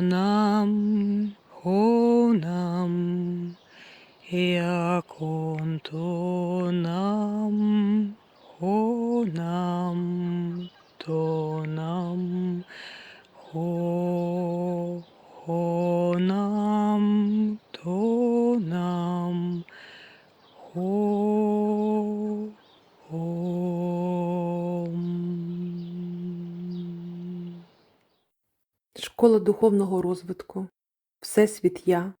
нам, о нам, як то нам, о нам, то нам, о, о нам, то нам, о, ом. Школа духовного розвитку, Всесвіт Я,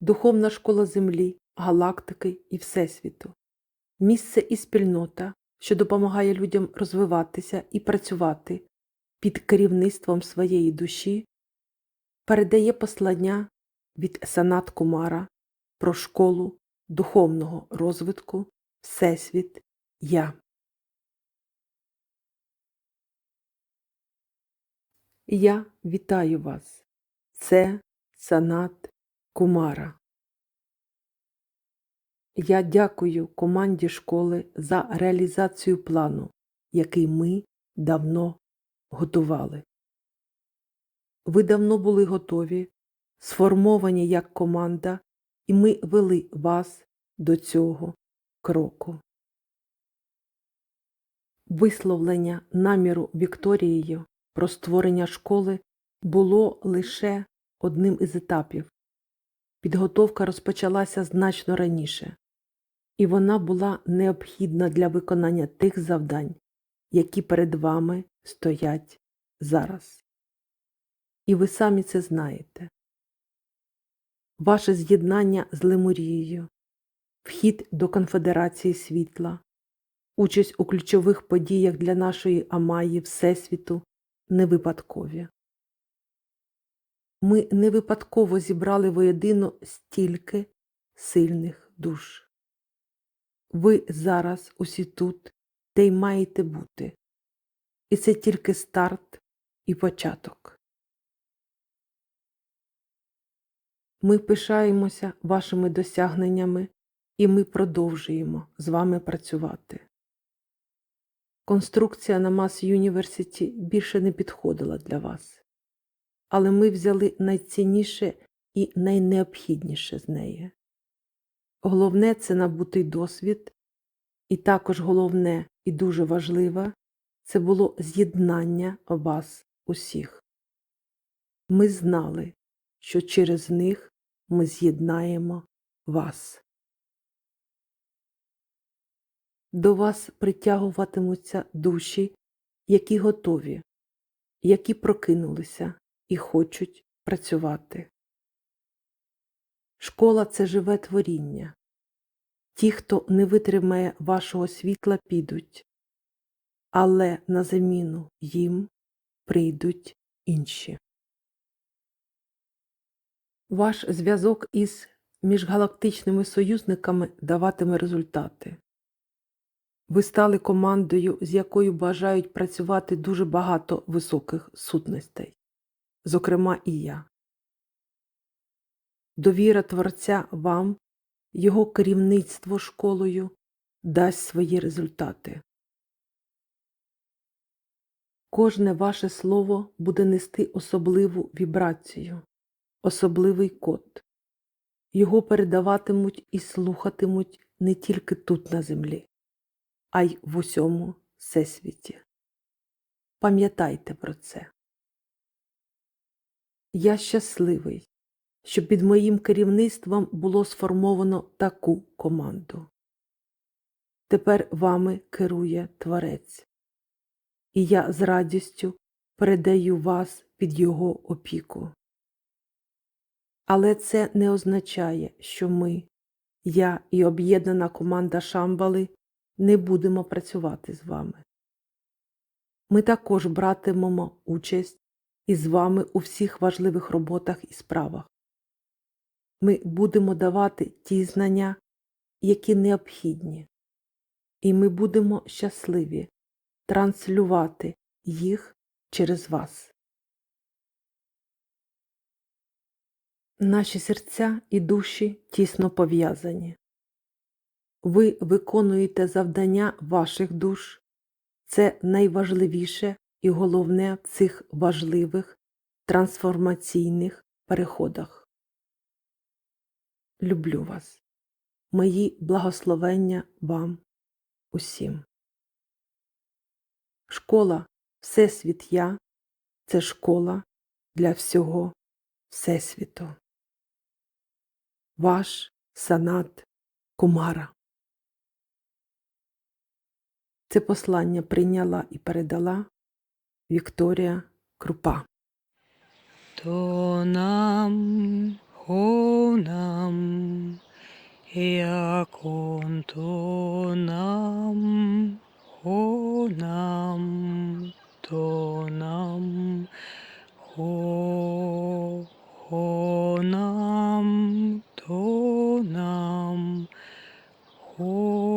Духовна школа Землі, галактики і Всесвіту, місце і спільнота, що допомагає людям розвиватися і працювати під керівництвом своєї душі, передає послання від Санат Кумара про школу духовного розвитку Всесвіт Я. Я вітаю вас. Це Санат Кумара. Я дякую команді школи за реалізацію плану, який ми давно готували. Ви давно були готові, сформовані як команда, і ми вели вас до цього кроку. Висловлення наміру Вікторією про створення школи було лише одним із етапів. Підготовка розпочалася значно раніше, і вона була необхідна для виконання тих завдань, які перед вами стоять зараз. І ви самі це знаєте. Ваше з'єднання з Лемурією, вхід до Конфедерації світла, участь у ключових подіях для нашої Амаї Всесвіту не випадкові. Ми не випадково зібрали воєдино стільки сильних душ. Ви зараз усі тут, де й маєте бути. І це тільки старт і початок. Ми пишаємося вашими досягненнями, і ми продовжуємо з вами працювати. Конструкція на Мас Юніверситі більше не підходила для вас, але ми взяли найцінніше і найнеобхідніше з неї. Головне це набутий досвід, і також головне і дуже важливе це було з'єднання вас усіх. Ми знали, що через них ми з'єднаємо вас. До вас притягуватимуться душі, які готові, які прокинулися і хочуть працювати. Школа це живе творіння. Ті, хто не витримає вашого світла, підуть, але на заміну їм прийдуть інші. Ваш зв'язок із міжгалактичними союзниками даватиме результати. Ви стали командою, з якою бажають працювати дуже багато високих сутностей, зокрема і я. Довіра Творця вам, Його керівництво школою дасть свої результати. Кожне ваше слово буде нести особливу вібрацію, особливий код. Його передаватимуть і слухатимуть не тільки тут на землі а й в усьому всесвіті. Пам'ятайте про це. Я щасливий, що під моїм керівництвом було сформовано таку команду. Тепер вами керує Творець, і я з радістю передаю вас під його опіку. Але це не означає, що ми, я і об'єднана команда Шамбали не будемо працювати з вами. Ми також братимемо участь із вами у всіх важливих роботах і справах. Ми будемо давати ті знання, які необхідні, і ми будемо щасливі транслювати їх через вас. Наші серця і душі тісно пов'язані. Ви виконуєте завдання ваших душ. Це найважливіше і головне в цих важливих трансформаційних переходах. Люблю вас. Мої благословення вам усім. Школа Всесвіт Я це школа для всього Всесвіту. Ваш Санат Кумара. Це послання прийняла і передала Вікторія Крупа. То нам, хо нам, як он, то нам, хо нам, то нам, хо, хо нам, то нам, хо.